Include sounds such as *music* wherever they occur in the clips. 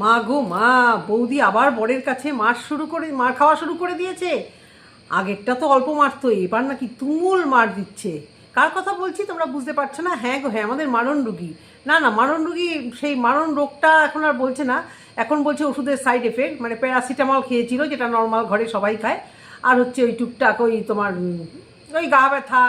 মা গো, মা, বৌদি আবার বরের কাছে মার শুরু করে, মার খাওয়া শুরু করে দিয়েছে। আগেরটা তো অল্প মারতো, এবার নাকি তুমুল মার দিচ্ছে। কার কথা বলছি তোমরা বুঝতে পারছ না? হ্যাঁ গো হ্যাঁ আমাদের মারণ রুগী। না না, মারণ রুগী, সেই মারণ রোগটা এখন আর বলছে না। এখন বলছে ওষুধের সাইড এফেক্ট মানে প্যারাসিটামল খেয়েছিল, যেটা নর্মাল ঘরে সবাই খায়। আর হচ্ছে ওই টুকটাক ওই তোমার ওই গা ব্যথা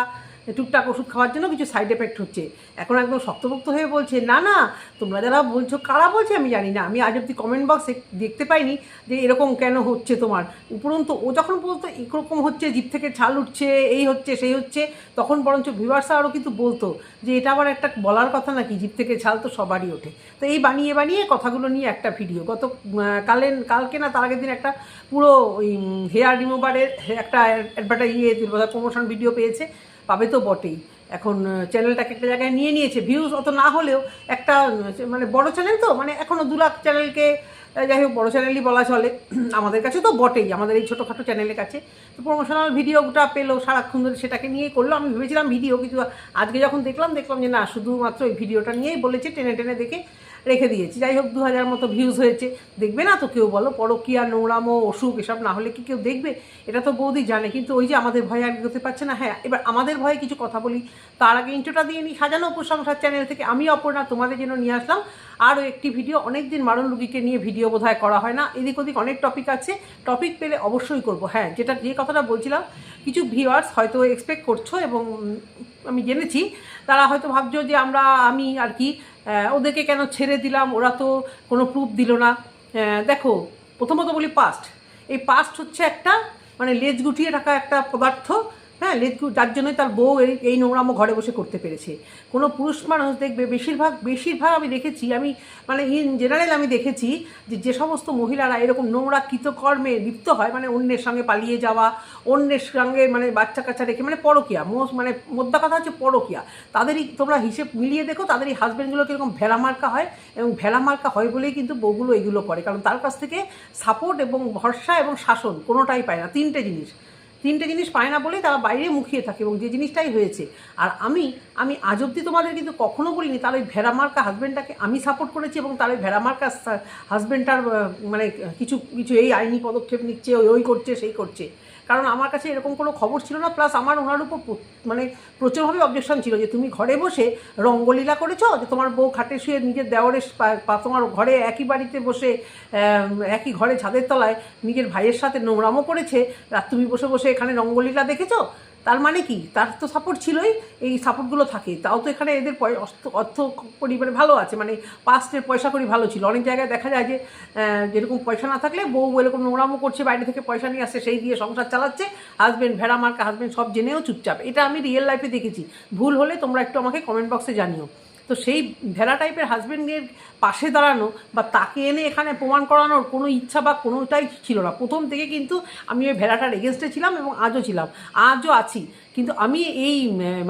টুকটাক ওষুধ খাওয়ার জন্য কিছু সাইড এফেক্ট হচ্ছে। এখন একদম শক্তপোক্ত হয়ে বলছে, না না, তোমরা যারা বলছো, কারা বলছে আমি জানি না। আমি আজ অব্দি কমেন্ট বক্সে দেখতে পাইনি যে এরকম কেন হচ্ছে তোমার। উপরন্তু ও যখন বলতো এরকম হচ্ছে জিপ থেকে ছাল উঠছে, এই হচ্ছে, সেই হচ্ছে, তখন বরঞ্চ ভিভার্সা আরও কিন্তু বলতো যে, এটা আবার একটা বলার কথা নাকি? জিপ থেকে ছাল তো সবারই ওঠে। তো এই বানিয়ে বানিয়ে কথাগুলো নিয়ে একটা ভিডিও গত কালেন কালকে না, তার আগের দিন একটা পুরো, ওই হেয়ার রিমুভারের একটা অ্যাডভার্টাইজ ইয়ে প্রমোশন ভিডিও পেয়েছে। পাবে তো বটেই। এখন চ্যানেলটাকে একটা জায়গায় নিয়ে নিয়েছে ভিউজ অত না হলেও একটা মানে বড় চ্যানেল তো মানে এখনও দু লাখ চ্যানেলকে যাই হোক, বড়ো চ্যানেলই বলা চলে। *clears throat* আমাদের কাছে তো বটেই, আমাদের এই ছোটোখাটো চ্যানেলের কাছে। তো প্রমোশনাল ভিডিওটা পেল, সারাক্ষণ ধরে সেটাকে নিয়েই করল। আমি ভেবেছিলাম ভিডিও কিন্তু আজকে যখন দেখলাম দেখলাম যে না, শুধুমাত্র ওই ভিডিওটা নিয়েই বলেছে, টেনে টেনে দেখে রেখে দিয়েছি। যাই হোক দু হাজার মতো ভিউজ হয়েছে। দেখবে না তো কেউ বলো? পরকিয়া, নোংরামো, অসুখ, এসব না হলে কি কেউ দেখবে? এটা তো বৌদি জানে। কিন্তু ওই যে আমাদের ভয়ে আর এগোতে পারছে না হ্যাঁ এবার আমাদের ভয়ে কিছু কথা বলি। তার আগে ইন্টোটা দিয়ে নিই সাজানো উপসংসার চ্যানেল থেকে আমি অপর্ণা, তোমাদের জন্য নিয়ে আসলাম। আরও একটি ভিডিও অনেক দিন মারণ রুগীকে নিয়ে ভিডিও বোধহয় করা হয় না। এদিক ওদিক অনেক টপিক আছে। টপিক পেলে অবশ্যই করব। হ্যাঁ যেটা যে কথাটা বলছিলাম, কিছু ভিউয়ার্স হয়তো এক্সপেক্ট করছ এবং আমি জেনেছি তারা হয়তো ভাবছ যে আমরা, আমি আর কি ওদেরকে কেন ছেড়ে দিলাম? ওরা তো কোনো প্রুফ দিল না। দেখো, প্রথমত বলি পাস্ট এই পাস্ট হচ্ছে একটা মানে লেজ গুটিয়ে রাখা একটা পদার্থ হ্যাঁ গু- যার জন্যই তার বউ এই এই নোংরামো ঘরে বসে করতে পেরেছে। কোনো পুরুষ মানুষ দেখবে, বেশিরভাগ বেশিরভাগ আমি দেখেছি, আমি মানে ইন জেনারেল আমি দেখেছি যে যে সমস্ত মহিলারা এরকম নোংরা কৃতকর্মে লিপ্ত হয় মানে অন্যের সঙ্গে পালিয়ে যাওয়া, অন্যের সঙ্গে মানে বাচ্চা কাচ্চা রেখে মানে পরকিয়া মোস মানে মোদ্দা কথা হচ্ছে পরকিয়া। তাদেরই তোমরা হিসেব মিলিয়ে দেখো তাদের এই হাজব্যান্ডগুলো কীরকম ভেড়া মার্কা হয় এবং ভেড়া মার্কা হয় বলেই কিন্তু বউগুলো এগুলো করে। কারণ তার কাছ থেকে সাপোর্ট এবং ভরসা এবং শাসন কোনোটাই পায় না, তিনটে জিনিস। তিনটে জিনিস পায় না বলেই তারা বাইরে মুখিয়ে থাকে এবং যে জিনিসটাই হয়েছে। আর আমি আমি আজ অব্দি তোমাদের কিন্তু কখনো বলিনি, তার ওই ভেড়ামার্কা হাজব্যান্ডটাকে আমি সাপোর্ট করেছি এবং তার ওই ভেড়ামার্কা হাজব্যান্ডটার মানে কিছু কিছু এই আইনি পদক্ষেপ নিচ্ছে, ওই ওই করছে, সেই করছে। কারণ আমার কাছে এরকম কোনো খবর ছিল না প্লাস আমার ওনার উপর মানে প্রচুরভাবে অবজেকশন ছিল যে তুমি ঘরে বসে রঙ্গলীলা করেছ, যে তোমার বউ খাটে শুয়ে নিজের দেওয়ারের তোমার ঘরে একই বাড়িতে বসে একই ঘরে ছাদের তলায় নিজের ভাইয়ের সাথে নোংরামো করেছে, আর তুমি বসে বসে এখানে রঙ্গলীলা দেখেছ? তার মানে কি? তার তো সাপোর্ট ছিলই, এই সাপোর্টগুলো থাকে। তাও তো এখানে এদের অর্থ- পরিবারে ভালো আছে। মানে পাস্টের পয়সা করি ভালো ছিল। অনেক জায়গায় দেখা যায় যে যেরকম পয়সা না থাকলে বউ এরকম নোংরামো করছে, বাইরে থেকে পয়সা নিয়ে আসছে, সেই দিয়ে সংসার চালাচ্ছে। হাজব্যান্ড ভেড়া মার্কা হাজব্যান্ড সব জেনেও চুপচাপ। এটা আমি রিয়েল লাইফে দেখেছি। ভুল হলে তোমরা একটু আমাকে কমেন্ট বক্সে জানিও। তো সেই ভেড়া টাইপের হাজব্যান্ডের পাশে দাঁড়ানো বা তাকে এনে এখানে প্রমাণ করানোর কোনো ইচ্ছা বা কোনোটাই ছিল না। প্রথম থেকে কিন্তু আমি ওই ভেড়াটার এগেনস্টে ছিলাম এবং আজও ছিলাম। আজও আছি। কিন্তু আমি এই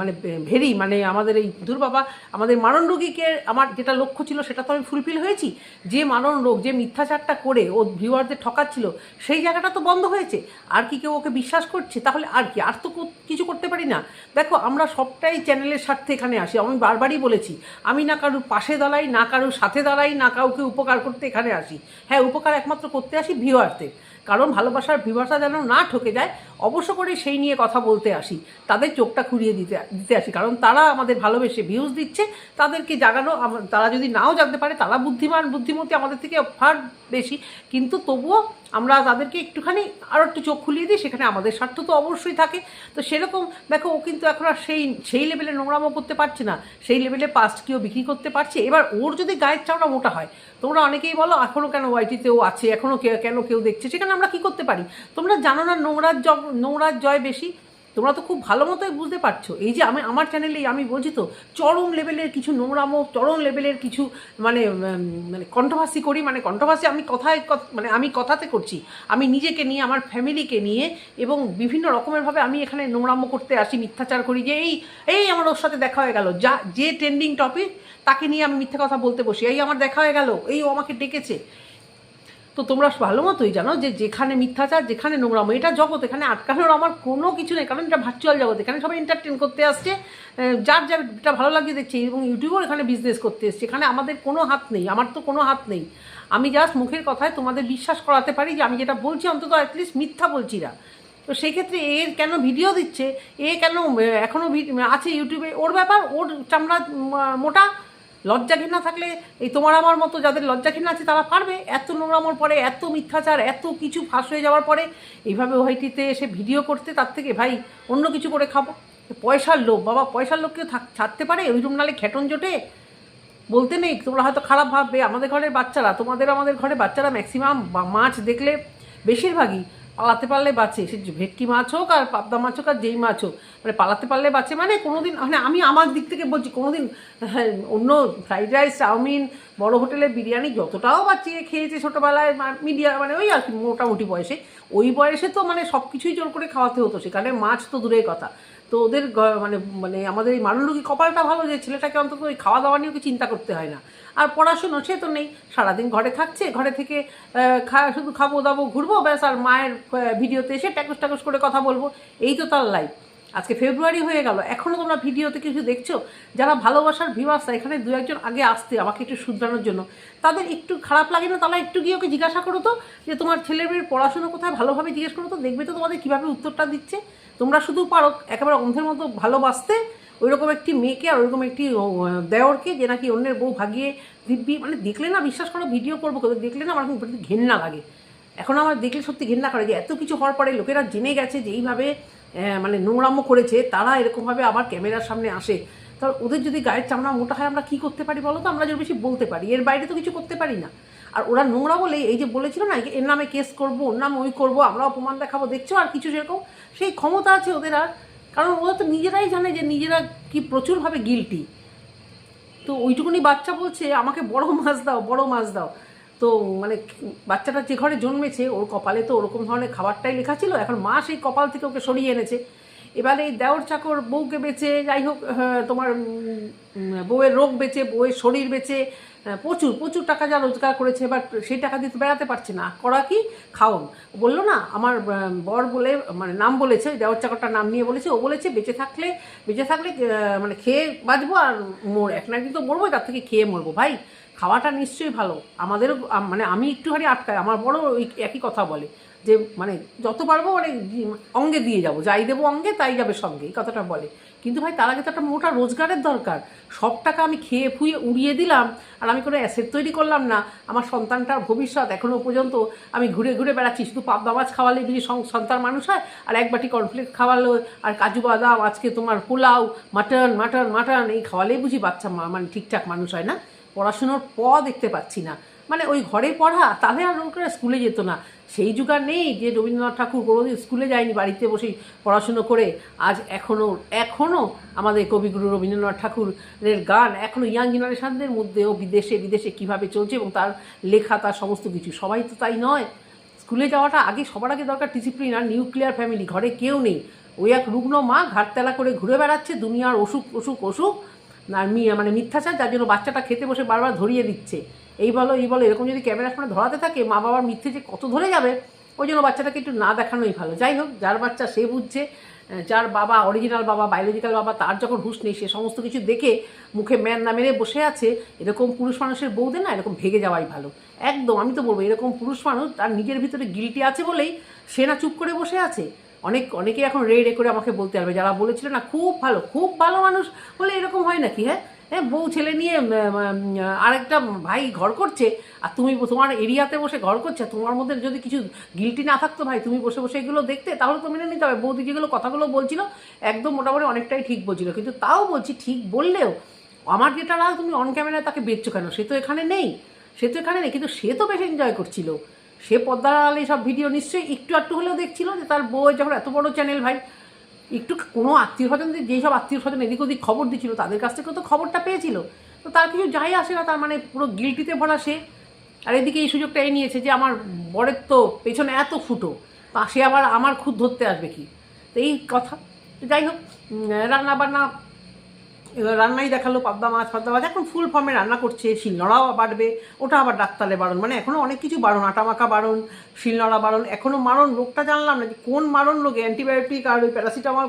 মানে ভেরি মানে আমাদের এই দূর বাবা, আমাদের মারণ রোগীকে আমার যেটা লক্ষ্য ছিল সেটা তো আমি ফুলফিল হয়েছি। যে মারণ রোগ, যে মিথ্যাচারটা করে ও ভিউয়ারদের ঠকাচ্ছিল, সেই জায়গাটা তো বন্ধ হয়েছে। আর কি কেউ ওকে বিশ্বাস করছে? তাহলে আর কি? আর তো কিছু করতে পারি না। দেখো, আমরা সবটাই চ্যানেলের স্বার্থে এখানে আসি। আমি বারবারই বলেছি, আমি না কারোর পাশে দাঁড়াই, না কারোর সাথে দাঁড়াই, না কাউকে উপকার করতে এখানে আসি। হ্যাঁ উপকার একমাত্র করতে আসি ভিউয়ারদের কারণ ভালোবাসার বিভাষা যেন না ঠকে যায়, অবশ্য করে সেই নিয়ে কথা বলতে আসি। তাদের চোখটা খুঁড়িয়ে দিতে দিতে আসি। কারণ তারা আমাদের ভালোবেসে ভিউজ দিচ্ছে, তাদেরকে জাগানো তারা যদি নাও জানতে পারে, তারা বুদ্ধিমান, বুদ্ধিমতী আমাদের থেকে ফার বেশি। কিন্তু তবুও আমরা তাদেরকে একটুখানি আরও একটু চোখ খুলিয়ে দিই, সেখানে আমাদের স্বার্থ তো অবশ্যই থাকে। তো সেরকম, দেখো, ও কিন্তু এখন আর সেই সেই লেভেলে নোংরামো করতে পারছে না। সেই লেভেলে পাস্ট কেউ বিক্রি করতে পারছে। এবার ওর যদি গায়ের চামড়া মোটা হয়, তোমরা অনেকেই বলো এখনও কেন ওয়াইটিতেও আছে? এখনও কেন কেউ দেখছে? সেখানে আমরা কি করতে পারি? তোমরা জানো না নোংরার জ নোংরার জয় বেশি? তোমরা তো খুব ভালো মতোই বুঝতে পারছ। এই যে আমি, আমার চ্যানেলেই আমি বলছি তো, চরম লেভেলের কিছু নোংরামো, চরম লেভেলের কিছু মানে মানে কন্ট্রোভার্সি করি মানে কন্ট্রোভার্সি আমি কথায় কথ- মানে আমি কথাতে করছি। আমি নিজেকে নিয়ে, আমার ফ্যামিলিকে নিয়ে এবং বিভিন্ন রকমেরভাবে আমি এখানে নোংরামো করতে আসি, মিথ্যাচার করি যে এই এই আমার ওর সাথে দেখা হয়ে গেল। যা, যে ট্রেন্ডিং টপিক তাকে নিয়ে আমি মিথ্যা কথা বলতে বসি। এই আমার দেখা হয়ে গেল, এই ও আমাকে ডেকেছে। তো তোমরা ভালো মতোই জানো যে যেখানে মিথ্যাচার, যেখানে নোংরামো, এটা জগৎ, এখানে আটকানোর আমার কোনো কিছু নেই। কারণ এটা ভার্চুয়াল জগৎ, এখানে সবাই এন্টারটেন করতে আসছে যার যার যেটা ভালো লাগে দেখছে। এবং ইউটিউবেও এখানে বিজনেস করতে এসছে। এখানে আমাদের কোনো হাত নেই, আমার তো কোনো হাত নেই। আমি জাস্ট মুখের কথায় তোমাদের বিশ্বাস করাতে পারি যে আমি যেটা বলছি, অন্তত অ্যাটলিস্ট মিথ্যা বলছি না। তো সেই ক্ষেত্রে এর কেন ভিডিও দিচ্ছে? এ কেন এখনও এখনও আছে ইউটিউবে? ওর ব্যাপার, ওর চামড়া মোটা লজ্জা ঘৃণা থাকলে এই তোমার আমার মতো যাদের লজ্জা ঘৃণা আছে তারা পারবে। এত নোংরামোর পরে, এত মিথ্যাচার, এত কিছু ফাঁস হয়ে যাওয়ার পরে এইভাবে ওহাইটিতে এসে ভিডিও করতে, তার থেকে ভাই অন্য কিছু করে খাব। পয়সার লোভ, বাবা, পয়সার লোভ কেউ ছাড়তে পারে? ওই রুম নালে খেটন জোটে? বলতে নেই, তোমরা হয়তো খারাপ ভাববে। আমাদের ঘরের বাচ্চারা, তোমাদের আমাদের ঘরে বাচ্চারা ম্যাক্সিমাম মাছ দেখলে বেশিরভাগই পালাতে পারলে বাঁচে। সে ভেটকি মাছ হোক আর পাবদা মাছ হোক আর যেই মাছ হোক মানে পালাতে পারলে বাঁচে মানে কোনোদিন মানে আমি আমার দিক থেকে বলছি কোনোদিন হ্যাঁ, অন্য ফ্রাইড রাইস চাউমিন বড় হোটেলে বিরিয়ানি যতটাও বাঁচিয়ে খেয়েছে ছোটোবেলায় মিডিয়া মানে ওই আর কি মোটামুটি বয়সে, ওই বয়সে তো মানে সব কিছুই জোর করে খাওয়াতে হতো, সেখানে মাছ তো দূরের কথা। তো ওদের মানে মানে আমাদের এই মানুষগুলি কপালটা ভালো যে ছেলেটাকে অন্তত ওই খাওয়া দাওয়া নিয়েও কি চিন্তা করতে হয় না। আর পড়াশুনো সে তো নেই, সারাদিন ঘরে থাকছে, ঘরে থেকে খা, শুধু খাব দাবো ঘুরবো, ব্যাস, আর মায়ের ভিডিওতে এসে ট্যাকুস ট্যাকুস করে কথা বলব, এই তো তার লাইফ আজকে ফেব্রুয়ারি হয়ে গেল। এখনও তোমরা ভিডিওতে কিছু দেখছ? যারা ভালোবাসার ভিউয়ার্সরা, এখানে দু একজন আগে আসতে আমাকে একটু শুধরানোর জন্য। তাদের একটু খারাপ লাগে না? তারা একটু গিয়ে ওকে জিজ্ঞাসা করো তো, যে তোমার ছেলের মেয়ের পড়াশোনা কোথায়? ভালোভাবে জিজ্ঞেস করো তো, দেখবে তো তোমাদের কীভাবে উত্তরটা দিচ্ছে। তোমরা শুধু পারো একেবারে অন্ধের মতো ভালোবাসতে। ওইরকম একটি মেয়েকে আর ওইরকম একটি দেওরকে যে নাকি অন্যের বউ ভাগিয়ে দিব্যি মানে দেখলে না, বিশ্বাস করো, ভিডিও করব, কিন্তু দেখলে না আমার ঘেন্না লাগে। এখন আমার দেখলে সত্যি ঘেন্না করে যে এত কিছু হওয়ার পরে লোকেরা জেনে গেছে যে এইভাবে মানে নোংরামো করেছে, তারা এরকমভাবে আবার ক্যামেরার সামনে আসে। তাহলে ওদের যদি গায়ের চামড়া মোটা হয়, আমরা কি করতে পারি বলো তো? আমরা যদি বেশি বলতে পারি, এর বাইরে তো কিছু করতে পারি না। আর ওরা নোংরা বলে, এই যে বলেছিল না, এর নামে কেস করব, ওর নামে ওই করব, আমরা অপমান দেখাবো, দেখছ? আর কিছু সেরকম, সেই ক্ষমতা আছে ওদের আর। কারণ ওরা তো নিজেরাই জানে যে নিজেরা কি প্রচুরভাবে গিলটি তো ওইটুকুনি বাচ্চা বলছে, আমাকে বড় মাছ দাও, বড় মাছ দাও। তো মানে বাচ্চাটা যে ঘরে জন্মেছে, ওর কপালে তো ওরকম ধরনের খাবারটাই লেখা ছিল। এখন মা সেই কপাল থেকে ওকে সরিয়ে এনেছে। এবারে এই দেওর চাকর বউকে বেচে, যাই হোক তোমার বউয়ের রোগ বেচে, বউয়ের শরীর বেচে প্রচুর প্রচুর টাকা যা রোজগার করেছে, এবার সেই টাকা দিতে বেড়াতে পারছে না। করা কি? খাওন। বলল, না, আমার বর বলে মানে নাম বলেছে দেওয়ার চাকরটার নাম নিয়ে বলেছে, ও বলেছে বেঁচে থাকলে বেঁচে থাকলে মানে খেয়ে বাঁচবো আর মোর এক না একদিন তো মরবো তার থেকে খেয়ে মরবো। ভাই খাওয়াটা নিশ্চয়ই ভালো। আমাদেরও আম- মানে আমি একটুখানি আটকাই। আমার বড় ওই একই কথা বলে, যে মানে যত পারব মানে অঙ্গে দিয়ে যাব। যাই দেবো অঙ্গে, তাই যাবে সঙ্গে, এই কথাটা বলে। কিন্তু ভাই, তার আগে তো একটা মোটা রোজগারের দরকার। সব টাকা আমি খেয়ে ফুয়ে উড়িয়ে দিলাম, আর আমি কোনো অ্যাসেট তৈরি করলাম না। আমার সন্তানটার ভবিষ্যৎ এখনও পর্যন্ত আমি ঘুরে ঘুরে বেড়াচ্ছি। শুধু পাবদা মাছ খাওয়ালে সং- সন্তান মানুষ হয়, আর এক বাটি কর্নফ্লেক্স খাওয়ালো, আর কাজু বাদাম, আজকে তোমার পোলাও মাটন মাটন মাটন এই খাওয়ালেই বুঝি বাচ্চা মা- মানে ঠিকঠাক মানুষ হয় না। পড়াশুনোর প দেখতে পাচ্ছি না। মানে ওই ঘরে পড়া, তাহলে আর লোকেরা স্কুলে যেত না। সেই যুগ আর নেই যে রবীন্দ্রনাথ ঠাকুর কোনোদিন স্কুলে যায়নি বাড়িতে বসেই পড়াশুনো করে। আজ এখনও এখনও আমাদের কবিগুরু রবীন্দ্রনাথ ঠাকুরের গান এখনও ইয়াং জেনারেশনদের মধ্যেও বিদেশে বিদেশে কীভাবে চলছে এবং তার লেখা, তার সমস্ত কিছু। সবাই তো তাই নয়। স্কুলে যাওয়াটা আগে, সবার আগে দরকার ডিসিপ্লিন আর নিউক্লিয়ার ফ্যামিলি ঘরে কেউ নেই। ওই এক রুগ্ন মা ঘাটতেলা করে ঘুরে বেড়াচ্ছে, দুনিয়ার অসুখ অসুখ অসুখ। আর মি মানে মিথ্যাচার যার জন্য বাচ্চাটা খেতে বসে বারবার ধরিয়ে দিচ্ছে। এই বলো এই বলো, এরকম যদি ক্যামেরার সামনে ধরাতে থাকে, মা বাবার মিথ্যে যে কত ধরে যাবে, ওই জন্য বাচ্চাটাকে একটু না দেখানোই ভালো। যাই হোক, যার বাচ্চা সে বুঝছে যার বাবা অরিজিনাল বাবা বায়োলজিক্যাল বাবা, তার যখন হুঁশ নেই, সে সমস্ত কিছু দেখে মুখে ম্যান না মেরে বসে আছে, এরকম পুরুষ মানুষের বউদের না এরকম ভেগে যাওয়াই ভালো। একদম, আমি তো বলব, এরকম পুরুষ মানুষ তার নিজের ভিতরে গিলটি আছে বলেই সে না চুপ করে বসে আছে। অনেক অনেকে এখন রে রে করে আমাকে বলতে পারবে, যারা বলেছিল না, খুব ভালো খুব ভালো মানুষ বলে এরকম হয় নাকি হ্যাঁ? হ্যাঁ বউ ছেলে নিয়ে আরেকটা ভাই ঘর করছে, আর তুমি তোমার এরিয়াতে বসে ঘর করছে, তোমার মধ্যে যদি কিছু গিলটি না থাকতো ভাই, তুমি বসে বসে এগুলো দেখতে, তাহলে তো মেনে নিতে হবে। বৌদি যেগুলো কথাগুলো বলছিল, একদম মোটামুটি অনেকটাই ঠিক বলছিল। কিন্তু তাও বলছি, ঠিক বললেও, আমার যেটা রাগ, তুমি অন ক্যামেরায় তাকে বেচছো কেন? সে তো এখানে নেই, সে তো এখানে নেই, কিন্তু সে তো বেশ এনজয় করছিল। সে পদ্মার আলে সব ভিডিও নিশ্চয়ই একটু একটু হলেও দেখছিল যে তার বউ যখন এত বড় চ্যানেল ভাই, একটু কোনো আত্মীয় স্বজন যেই সব আত্মীয় স্বজন এদিক ওদিক খবর দিচ্ছিল, তাদের কাছ থেকেও তো খবরটা পেয়েছিল। তো তার কিছু যাই আসে না, তার মানে পুরো গিলটিতে ভরা সে। আর এদিকে এই সুযোগটা এই নিয়েছে যে আমার বরের তো পেছনে এত ফুটো সে আবার আমার খুদ ধরতে আসবে কি? তো এই কথা। যাই হোক রান্না বান্না রান্নাই দেখাল পাবদা মাছ পাবদা মাছ। এখন ফুল ফর্মে রান্না করছে, শিলনোড়াও বাড়বে, ওটা আবার ডাক্তারে বারণ। মানে এখনও অনেক কিছু বারণ আটা মাখা বারণ, শিলনোড়া বারণ এখনও মারণ, রোগটা জানলাম না যে কোন মারণ লোকে অ্যান্টিবায়োটিক আর ওই প্যারাসিটামল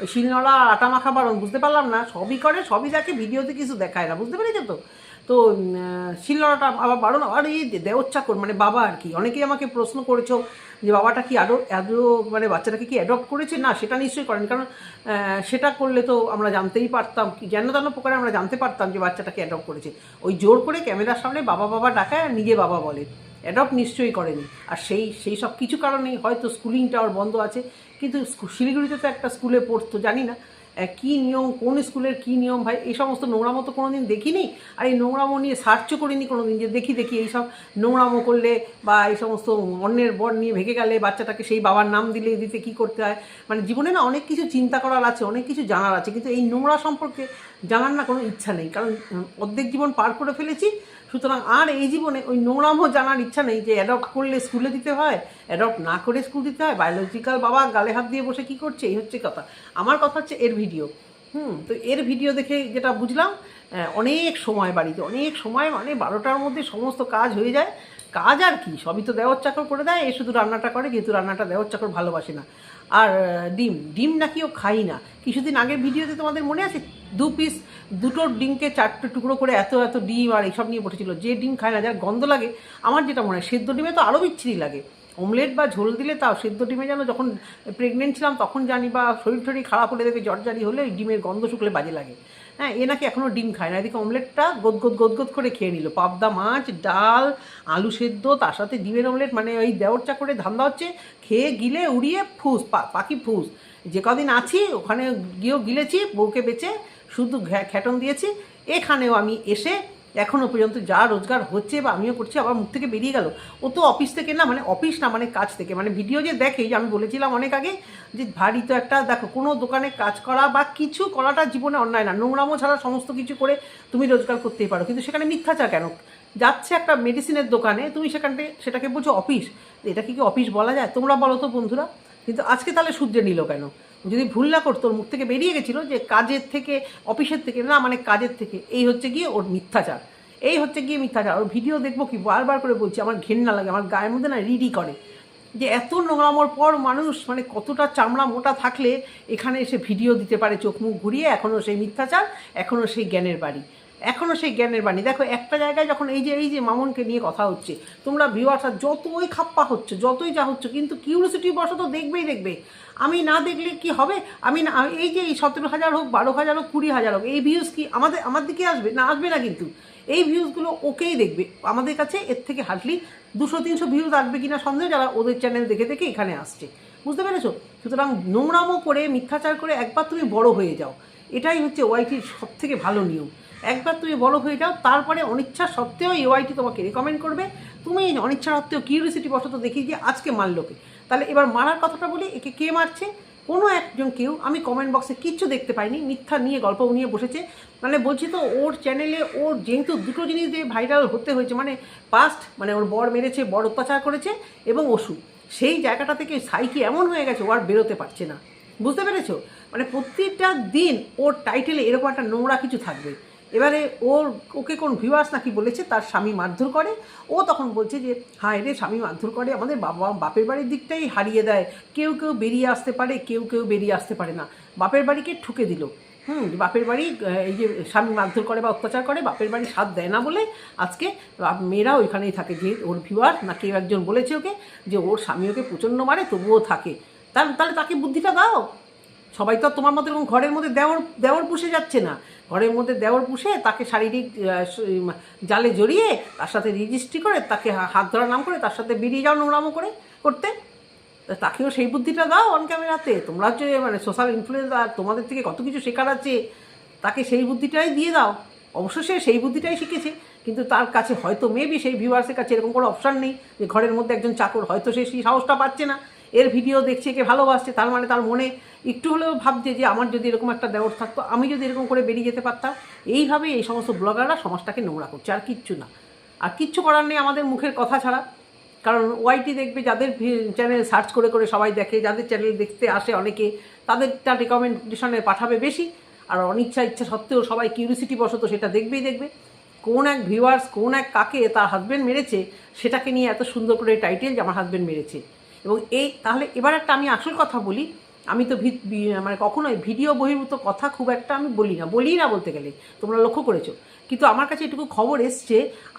ওই শিলনোড়া আর আটা মাখা বারণ, বুঝতে পারলাম না। সবই করে, সবই দেখে, ভিডিওতে কিছু দেখায় না, বুঝতে পেরেছ তো? তো শিলনোড়াটা আবার বারণ আর এই দেওর চাকর মানে বাবা আর কি, অনেকেই আমাকে প্রশ্ন করেছ যে বাবাটা কি আরও আদৌ মানে বাচ্চাটাকে কি অ্যাডপ্ট করেছে? না, সেটা নিশ্চয়ই করেন। কারণ সেটা করলে তো আমরা জানতেই পারতাম কি, যেন প্রকারে আমরা জানতে পারতাম যে বাচ্চাটাকে অ্যাডপ্ট করেছে। ওই জোর করে ক্যামেরার সামনে বাবা বাবা ডাকায় আর নিজে বাবা বলে। অ্যাডপ্ট নিশ্চয়ই করেনি। আর সেই সেই সব কিছু কারণেই হয়তো স্কুলিংটা ওর বন্ধ আছে। কিন্তু শিলিগুড়িতে তো একটা স্কুলে পড়তো, জানি না। কী নিয়ম, কোন স্কুলের কী নিয়ম? ভাই, এই সমস্ত নোংরামো তো কোনো দিন দেখিনি? আর এই নোংরামো নিয়ে সার্চও করিনি কোনো দিন যে দেখি দেখি এইসব নোংরামো করলে বা এই সমস্ত অন্যের বর নিয়ে ভেঙে গেলে বাচ্চাটাকে সেই বাবার নাম দিলে দিতে কী করতে হয়? মানে জীবনে না অনেক কিছু চিন্তা করার আছে, অনেক কিছু জানার আছে, কিন্তু এই নোংরা সম্পর্কে জানার না কোনো ইচ্ছা নেই। কারণ অর্ধেক জীবন পার করে ফেলেছি সুতরাং আর এই জীবনে ওই নোংরামও জানার ইচ্ছা নেই যে অ্যাডপ্ট করলে স্কুলে দিতে হয় অ্যাডপ্ট না করে স্কুল দিতে হয় বায়োলজিক্যাল বাবা গালে হাত দিয়ে বসে কি করছে, এই হচ্ছে কথা। আমার কথা হচ্ছে এর ভিডিও হুম, তো এর ভিডিও দেখে যেটা বুঝলাম অনেক সময় বাড়িতে, অনেক সময় মানে বারোটার মধ্যে সমস্ত কাজ হয়ে যায়। কাজ আর কি, সবই তো দেওয়ার চাকর করে দেয়, এ শুধু রান্নাটা করে, যেহেতু রান্নাটা দেওয়ার চাকর ভালোবাসে না। আর ডিম ডিম নাকি ও খাই না। কিছুদিন আগের ভিডিওতে তোমাদের মনে আছে দু পিস দুটো ডিমকে চারটে টুকরো করে এত এত ডিম আর এইসব নিয়ে বসেছিল। যে ডিম খায় না, যার গন্ধ লাগে, আমার যেটা মনে হয়, সেদ্ধ ডিমে তো আরও বিচ্ছিরি লাগে। অমলেট বা ঝোল দিলে তাও সেদ্ধ ডিমে যেন যখন প্রেগনেন্ট ছিলাম, তখন জানি বা শরীর টরীর খারাপ হলে দেখে জ্বর জারি হলে ওই ডিমের গন্ধ শুকলে বাজে লাগে। হ্যাঁ এ নাকি এখনও ডিম খায় না। এদিকে অমলেটটা গদগদ গদগদ করে খেয়ে নিল। পাবদা মাছ, ডাল, আলু সেদ্ধ, তার সাথে ডিমের অমলেট মানে ওই দেওর চাকরে ধান্দা হচ্ছে, খেয়ে গিলে উড়িয়ে ফুস পাখি ফুস। যে কদিন আছি, ওখানে গিয়েও গিলেছি, বউকে বেচে শুধু খ্যাটন দিয়েছি, এখানেও আমি এসে এখনও পর্যন্ত যা রোজগার হচ্ছে বা আমিও করছি আবার মুখ থেকে বেরিয়ে গেল। ও তো অফিস থেকে না মানে অফিস না মানে কাজ থেকে। মানে ভিডিও যে দেখে যে আমি বলেছিলাম অনেক আগে, যে ভারী তো একটা, দেখো, কোনো দোকানে কাজ করা বা কিছু করাটা জীবনে অন্যায় না। নোংরামো ছাড়া সমস্ত কিছু করে তুমি রোজগার করতেই পারো। কিন্তু সেখানে মিথ্যাচার কেন? যাচ্ছে একটা মেডিসিনের দোকানে, তুমি সেখানটে সেটাকে বলছো অফিস। এটা কি অফিস বলা যায়? তোমরা বলো তো বন্ধুরা। কিন্তু আজকে তাহলে সূর্যে নিল কেন? যদি ভুল না করতো, ওর মুখ থেকে বেরিয়ে গেছিল যে কাজের থেকে, অফিসের থেকে, না মানে কাজের থেকে। এই হচ্ছে গিয়ে ওর মিথ্যাচার। এই হচ্ছে গিয়ে মিথ্যাচার। ওর ভিডিও দেখব কি, বারবার করে বলছি, আমার ঘেন্না লাগে, আমার গায়ের মধ্যে না রিডি করে। যে এত নোংরামোর পর মানুষ মানে কতটা চামড়া মোটা থাকলে এখানে এসে ভিডিও দিতে পারে, চোখ মুখ ঘুরিয়ে এখনও সেই মিথ্যাচার এখনও সেই জ্ঞানের বাড়ি। এখনও সেই জ্ঞানের বাণী। দেখো, একটা জায়গায় যখন এই যে এই যে মামনকে নিয়ে কথা হচ্ছে, তোমরা ভিউয়ার্সরা যতই খাপ্পা হচ্ছে, যতই যা হচ্ছে, কিন্তু কিউরিসিটি বশত দেখবেই দেখবে। আমি না দেখলে কি হবে? আমি না এই যে এই সতেরো হাজার হোক, বারো হাজার হোক, কুড়ি হাজার হোক, এই ভিউজ কি আমাদের, আমার দিকে আসবে? না আসবে না কিন্তু। এই ভিউজগুলো ওকেই দেখবে। আমাদের কাছে এর থেকে হার্ডলি দুশো, তিনশো ভিউজ আসবে কিনা সন্দেহ, যারা ওদের চ্যানেল দেখে দেখে এখানে আসছে। বুঝতে পেরেছ? সুতরাং নোংরামো করে, মিথ্যাচার করে একবার তুমি বড় হয়ে যাও। এটাই হচ্ছে ওয়াইটির সব থেকে ভালো নিয়ম। একবার তুমি বড় হয়ে যাও, তারপরে অনিচ্ছা সত্ত্বেও এই ওয়াইটি তোমাকে রেকমেন্ড করবে। তুমি অনিচ্ছা সত্ত্বেও কিউরিসিটি বশত দেখি যে আজকে মারলোকে তাহলে এবার মারার কথাটা বলি, একে কে মারছে? কোনো একজন কেউ, আমি কমেন্ট বক্সে কিচ্ছু দেখতে পাইনি, মিথ্যা নিয়ে, গল্প নিয়ে বসেছে। মানে বলছি তো, ওর চ্যানেলে ওর যেহেতু দুটো জিনিস দিয়ে ভাইরাল হতে হয়েছে মানে পাস্ট মানে ওর বর মেরেছে বড় অত্যাচার করেছে এবং ওষুধ সেই জায়গাটা থেকে সাইকি এমন হয়ে গেছে, ও আর বেরোতে পারছে না। বুঝতে পেরেছ? মানে প্রত্যেকটা দিন ওর টাইটেলে এরকম একটা নোংরা কিছু থাকবে। এবারে ওর, ওকে কোন ভিউয়ার্স নাকি বলেছে, তার স্বামী মারধর করে। ও তখন বলছে যে, হায় রে, স্বামী মারধর করে, আমাদের বাবা, বাপের বাড়ির দিকটাই হারিয়ে দেয়। কেউ কেউ বেরিয়ে আসতে পারে, কেউ কেউ বেরিয়ে আসতে পারে না। বাপের বাড়িকে ঠুকে দিল। হুম, বাপের বাড়ি এই যে স্বামী মারধর করে বা অত্যাচার করে, বাপের বাড়ি সাথ দেয় না বলে আজকে মেয়েরা ওইখানেই থাকে। যে ওর ভিউয়ার না কেউ একজন বলেছে ওকে যে, ওর স্বামী ওকে প্রচণ্ড মারে, তবুও থাকে। তাহলে তাকে বুদ্ধিটা দাও। সবাই তো আর তোমার মতো এরকম ঘরের মধ্যে দেওয়ার দেওয়ার পুষে যাচ্ছে না। ঘরের মধ্যে দেওয়ার পুষে তাকে শারীরিক জালে জড়িয়ে তার সাথে রেজিস্ট্রি করে তাকে হাত ধরার নাম করে তার সাথে বেরিয়ে যাও নোংরামো করে, করতে। তাকেও সেই বুদ্ধিটা দাও অন ক্যামেরাতে তোমরা হচ্ছে মানে সোশ্যাল ইনফ্লুয়েন্সার তোমাদের থেকে কত কিছু শেখার আছে, তাকে সেই বুদ্ধিটাই দিয়ে দাও। অবশ্য সে সেই বুদ্ধিটাই শিখেছে, কিন্তু তার কাছে হয়তো মেবি সেই ভিউয়ার্সের কাছে এরকম কোনো অপশান নেই যে ঘরের মধ্যে একজন চাকর, হয়তো সে সেই সাহসটা পাচ্ছে না। এর ভিডিও দেখছে, একে ভালোবাসছে, তার মানে তার মনে একটু হলেও ভাবছে যে আমার যদি এরকম একটা দেওয়ার থাকতো, আমি যদি এরকম করে বেরিয়ে যেতে পারতাম। এইভাবেই এই সমস্ত ব্লগাররা সমাজটাকে নোংরা করছে, আর কিচ্ছু না। আর কিচ্ছু করার নেই আমাদের মুখের কথা ছাড়া। কারণ ওয়াইটি দেখবে, যাদের চ্যানেল সার্চ করে করে সবাই দেখে, যাদের চ্যানেল দেখতে আসে অনেকে তাদের তাদেরটা রেকমেন্ডেশনে পাঠাবে বেশি। আর অনিচ্ছা ইচ্ছা সত্ত্বেও সবাই কিউরিসিটি বশত সেটা দেখবেই দেখবে। কোন এক ভিউয়ার্স কোন এক কাকে তার হাজব্যান্ড মেরেছে, সেটাকে নিয়ে এত সুন্দর করে টাইটেল যে আমার হাজব্যান্ড মেরেছে। এবং এই, তাহলে এবার একটা আমি আসল কথা বলি। আমি তো মানে কখনোই ভিডিও বহির্ভূত কথা খুব একটা আমি বলি না বলি না বলতে গেলে, তোমরা লক্ষ্য করেছ। কিন্তু আমার কাছে এটুকু খবর এসছে,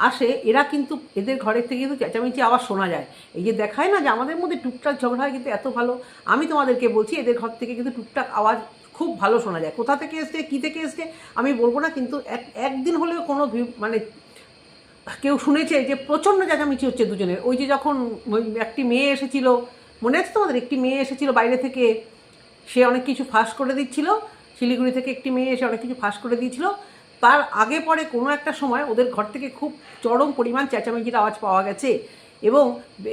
আসে, এরা কিন্তু এদের ঘরের থেকে কিন্তু চেঁচামেচি আওয়াজ শোনা যায়। এই যে দেখায় না যে আমাদের মধ্যে টুকটাক ঝগড়া হয় কিন্তু এত ভালো, আমি তোমাদেরকে বলছি এদের ঘর থেকে কিন্তু টুকটাক আওয়াজ খুব ভালো শোনা যায়। কোথা থেকে এসছে, কী থেকে এসছে, আমি বলব না, কিন্তু এক, একদিন হলেও কোনো মানে কেউ শুনেছে যে প্রচণ্ড চেঁচামেচি হচ্ছে দুজনের। ওই যে যখন ওই একটি মেয়ে এসেছিল, মনে আছে তোমাদের? একটি মেয়ে এসেছিল বাইরে থেকে, সে অনেক কিছু ফাঁস করে দিচ্ছিল। শিলিগুড়ি থেকে একটি মেয়ে এসে অনেক কিছু ফাঁস করে দিয়েছিল। তার আগে পরে কোনো একটা সময় ওদের ঘর থেকে খুব চরম পরিমাণ চেঁচামেচির আওয়াজ পাওয়া গেছে। এবং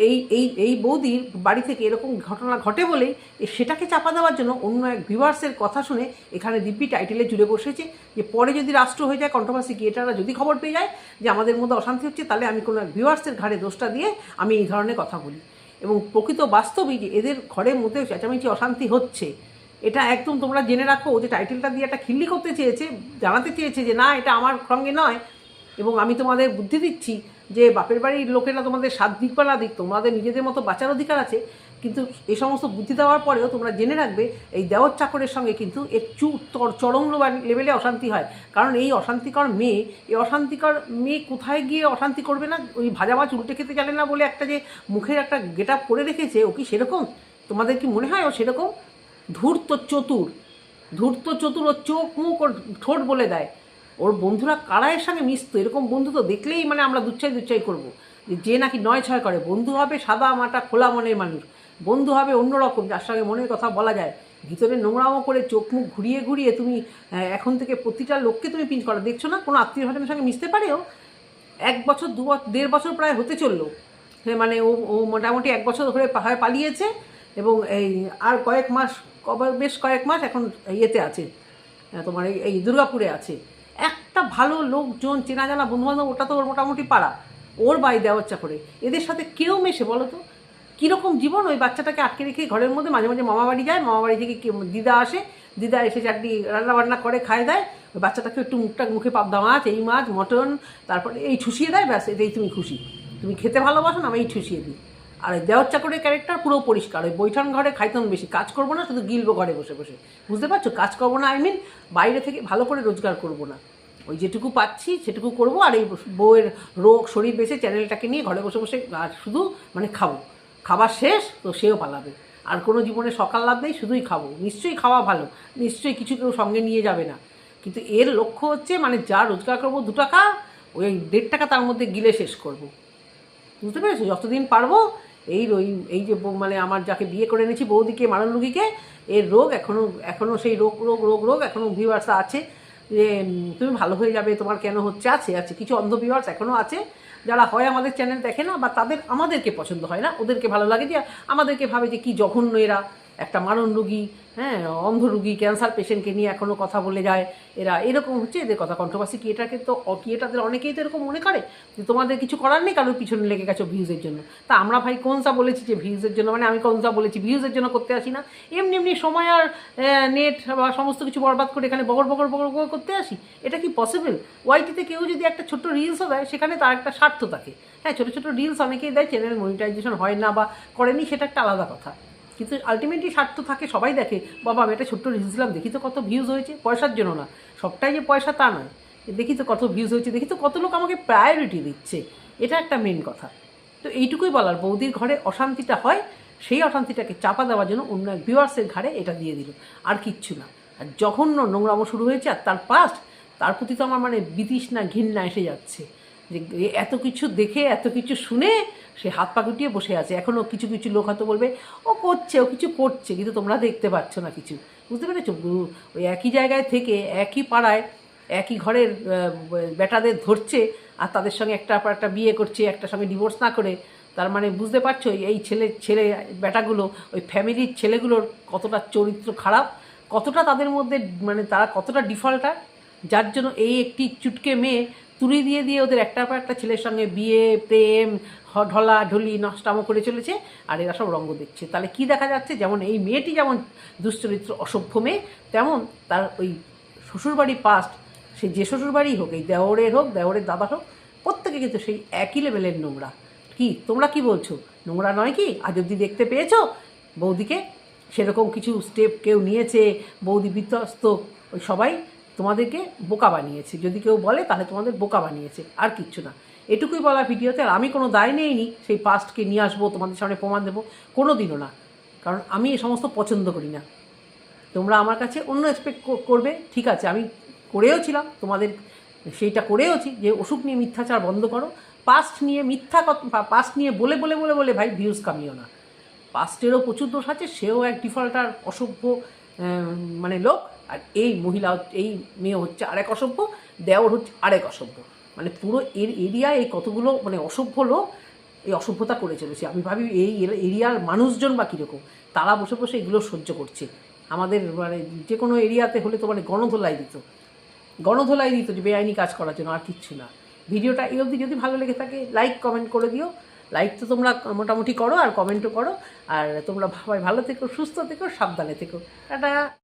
এই এই এই বৌদির বাড়ি থেকে এরকম ঘটনা ঘটে বলেই সেটাকে চাপা দেওয়ার জন্য অন্য এক ভিউয়ার্সের কথা শুনে এখানে দিব্যি টাইটেলে জুড়ে বসেছে যে, পরে যদি রাষ্ট্র হয়ে যায় কন্ট্রোভার্সি ক্রিয়েটাররা যদি খবর পেয়ে যায় যে, আমাদের মধ্যে অশান্তি হচ্ছে, তাহলে আমি কোনো এক ভিউয়ার্সের ঘাড়ে দোষটা দিয়ে আমি এই ধরনের কথা বলি। এবং প্রকৃত বাস্তবিক এদের ঘরের মধ্যে চেঁচামেচি অশান্তি হচ্ছে। এটা একদম তোমরা জেনে রাখো যে টাইটেলটা দিয়ে একটা খিল্লি করতে চেয়েছে, জানাতে চেয়েছে যে, না, এটা আমার সঙ্গে নয়। এবং আমি তোমাদের বুদ্ধি দিচ্ছি যে বাপের বাড়ির লোকেরা তোমাদের সাত দিক বা না দিক, তোমাদের নিজেদের মতো বাঁচার অধিকার আছে, কিন্তু এই সমস্ত বুদ্ধি দেওয়ার পরেও তোমরা জেনে রাখবে, এই দেওয়ার চাকরের সঙ্গে কিন্তু একটু চরম লেভেলে অশান্তি হয়। কারণ এই অশান্তিকর মেয়ে এই অশান্তিকর মেয়ে কোথায় গিয়ে অশান্তি করবে না? ওই ভাজা মাছ উল্টে খেতে জানে না বলে একটা যে মুখের একটা গেট আপ করে রেখেছে, ও কি সেরকম? তোমাদের কি মনে হয় ও সেরকম? ধূর্ত চতুর ধূর্ত চতুর ও চোখ মুখ ওর ঠোঁট বলে দেয়। ওর বন্ধুরা কারা এর সঙ্গে মিশতো? এরকম বন্ধু তো দেখলেই মানে আমরা দুচ্ছাই দুচ্ছাই করব। যে নাকি নয় ছয় করে। বন্ধু হবে সাদা মাটা, খোলা মনের মানুষ। বন্ধু হবে অন্যরকম, যার সঙ্গে মনের কথা বলা যায়। ভিতরে নোংরামো করে চোখ মুখ ঘুরিয়ে ঘুরিয়ে তুমি এখন থেকে প্রতিটা লোককে তুমি পিঞ্চ করা। দেখছ না? কোনো আত্মীয় স্বজনের সঙ্গে মিশতে পারেও এক বছর, দু বছর দেড় বছর প্রায় হতে চলল। মানে ও ও মোটামুটি এক বছর ধরে পাহাড়ে পালিয়েছে এবং এই আর কয়েক মাস, কবে- বেশ কয়েক মাস এখন ইয়েতে আছে। তোমার এই দুর্গাপুরে আছে। একটা ভালো লোকজন, চেনা জানা বন্ধুবান্ধব, ওটা তো ওর মোটামুটি পাড়া। ওর বাড়ি দেওয়ার করে এদের সাথে কেউ মেশে, বলো তো? কীরকম জীবন ওই বাচ্চাটাকে আটকে রেখে ঘরের মধ্যে মাঝে মাঝে মামা বাড়ি যায়, মামা বাড়ি থেকে দিদা আসে। দিদা এসে চারটি রান্না বান্না করে, খায় দেয়। ওই বাচ্চাটাকে একটু মুখটা, মুখে পাবদা মাছ, এই মাছ, মটন, তারপরে এই ঠুসিয়ে দেয়, ব্যাস এটাই তুমি খুশি। তুমি খেতে ভালোবাসো না, আমি এই ঠুসিয়ে দিই। আর ওই দেওয়ার চাকরের ক্যারেক্টার পুরো পরিষ্কার। ওই বৈঠান ঘরে খাইতন বেশি। কাজ করব না, শুধু গিলবো ঘরে বসে বসে। বুঝতে পারছ? কাজ করব না আই মিন বাইরে থেকে ভালো করে রোজগার করব না। ওই যেটুকু পাচ্ছি, সেটুকু করব। আর এই বউয়ের রোগ শরীর বেঁচে চ্যানেলটাকে নিয়ে ঘরে বসে বসে আর শুধু মানে খাব। খাবার শেষ, তো সেও পালাবে। আর কোনো জীবনে সকাল লাভ নেই, শুধুই খাব। নিশ্চয়ই খাওয়া ভালো। নিশ্চয়ই কিছু কেউ সঙ্গে নিয়ে যাবে না। কিন্তু এর লক্ষ্য হচ্ছে মানে যা রোজগার করব দু টাকা, ওই দেড় টাকা তার মধ্যে গিলে শেষ করব। বুঝতে পেরেছ? যতদিন পারব, এই ওই এই যে মানে আমার যাকে বিয়ে করে এনেছি বৌদিকে মারণ রুগীকে এর রোগ এখনও এখনও সেই রোগ রোগ রোগ রোগ এখনও ভিউয়ার্সটা আছে। যে তুমি ভালো হয়ে যাবে, তোমার কেন হচ্ছে? আছে আছে। কিছু অন্ধ এখনও আছে, যারা হয় আমাদের চ্যানেল দেখে না, বা তাদের আমাদেরকে পছন্দ হয় না। ওদেরকে ভালো লাগে যে, আমাদেরকে ভাবে যে, কি জঘন্য এরা। একটা মারণ রুগী হ্যাঁ অন্ধ রুগী ক্যান্সার পেশেন্টকে নিয়ে এখনও কথা বলে যায়। এরা এরকম হচ্ছে, এদের কথা কন্ট্রোভার্সি ক্রিয়েটারকে তো ক্রিয়েটারদের অনেকেই তো এরকম মনে করে যে তোমাদের কিছু করার নেই কারোর পিছনে লেগে গেছো ভিউজের জন্য। তা আমরা ভাই কোনসা বলেছি যে ভিউজের জন্য? মানে আমি কোনসা বলেছি ভিউজের জন্য করতে আসি না। এমনি এমনি সময় আর নেট বা সমস্ত কিছু বরবাদ করে এখানে বগর বগর বগর বগর করতে আসি। এটা কি পসিবল ওয়াইটিতে কেউ যদি একটা ছোট্ট রিলসও দেয়, সেখানে তার একটা স্বার্থ থাকে। হ্যাঁ ছোটো ছোটো রিলস অনেকেই দেয় চ্যানেল মনিটাইজেশন হয় না বা করেনি, সেটা একটা আলাদা কথা। কিন্তু আলটিমেটলি স্বার্থ থাকে, সবাই দেখে, বাবা, আমি একটা ছোট্ট রিলস দিলাম, দেখি তো কত ভিউজ হয়েছে। পয়সার জন্য না। সবটাই যে পয়সা তা নয়। দেখি তো কত ভিউজ হয়েছে, দেখি তো কত লোক আমাকে প্রায়োরিটি দিচ্ছে। এটা একটা মেন কথা। তো এইটুকুই বলার, বৌদির ঘরে অশান্তিটা হয়, সেই অশান্তিটাকে চাপা দেওয়ার জন্য অন্য এক ভিউয়ার্সের ঘাড়ে এটা দিয়ে দিল। আর কিচ্ছু না। আর জঘন্য নোংরামো শুরু হয়েছে, আর তার পাস্ট তার প্রতি তো আমার মানে বিতৃষ্ণা, ঘৃণা এসে যাচ্ছে। যে এত কিছু দেখে, এত কিছু শুনে সে হাত পা গুটিয়ে বসে আছে। এখনও কিছু কিছু লোক হয়তো বলবে, ও করছে, ও কিছু করছে। কিন্তু তোমরা দেখতে পাচ্ছ না কিছু। বুঝতে পেরেছ? ওই একই জায়গায় থেকে একই পাড়ায় একই ঘরের বেটাদের ধরছে আর তাদের সঙ্গে একটা একটা বিয়ে করছে, একটা সঙ্গে ডিভোর্স না করে। তার মানে বুঝতে পারছ? এই ছেলে ছেলে, বেটাগুলো, ওই ফ্যামিলির ছেলেগুলোর কতটা চরিত্র খারাপ, কতটা তাদের মধ্যে মানে তারা কতটা ডিফল্টার? যার জন্য এই একটি চুটকে মেয়ে তুলি দিয়ে দিয়ে ওদের একটার পর একটা ছেলের সঙ্গে বিয়ে, প্রেম ঢলা ঢলি নষ্টামো করে চলেছে, আর এরা সব রঙ্গ দেখছে। তাহলে কি দেখা যাচ্ছে? যেমন এই মেয়েটি যেমন দুশ্চরিত্র, অসভ্য মেয়ে, তেমন তার ওই শ্বশুরবাড়ি পাস্ট সে যে শ্বশুরবাড়ি হোক, এই দেওরের হোক, দেওরের দাদা হোক, প্রত্যেকে কিন্তু সেই একই লেভেলের নোংরা। কি? তোমরা কি বলছো? নোংরা নয় কি? আজ অব্দি দেখতে পেয়েছ? বৌদিকে সেরকম কিছু স্টেপ কেউ নিয়েছে, বৌদি বিধ্বস্ত, ওই সবাই তোমাদেরকে বোকা বানিয়েছে। যদি কেউ বলে, তাহলে তোমাদের বোকা বানিয়েছে। আর কিচ্ছু না। এটুকুই বলা ভিডিওতে, আর আমি কোনো দায় নেইনি, সেই পাস্টকে নিয়ে আসব, তোমাদের সামনে প্রমাণ দেবো। কোনো দিনও না। কারণ আমি এ সমস্ত পছন্দ করি না। তোমরা আমার কাছে অন্য এক্সপেক্ট করবে, ঠিক আছে, আমি করেও ছিলাম, তোমাদের সেইটা করেওছি, যে অসুখ নিয়ে মিথ্যাচার বন্ধ করো। পাস্ট নিয়ে মিথ্যা পাস্ট নিয়ে বলে বলে বলে বলে, ভাই ভিউজ কামিও না। পাস্টেরও প্রচুর দোষ আছে, সেও এক ডিফল্টার অসভ্য মানে লোক, আর এই মহিলা এই মেয়ে হচ্ছে আরেক অসভ্য, দেওর হচ্ছে আরেক অসভ্য। মানে পুরো এর এরিয়ায় এই কতগুলো মানে অসভ্য লোক, এই অসভ্যতা করে চলেছে। আমি ভাবি এই এর- এরিয়ার মানুষজন বা কীরকম, তারা বসে বসে এগুলো সহ্য করছে। আমাদের মানে যে কোনো এরিয়াতে হলে তো মানে গণধোলাই দিত। গণধোলাই দিত যে বেআইনি কাজ করার জন্য, আর কিচ্ছু না। ভিডিওটা এই অবধি যদি ভালো লেগে থাকে লাইক কমেন্ট করে দিও। লাইক তো তোমরা মোটামুটি করো আর কমেন্টও করো। আর তোমরা সবাই ভালো থেকো, সুস্থ থেকো, সাবধানে থেকো। টাটা!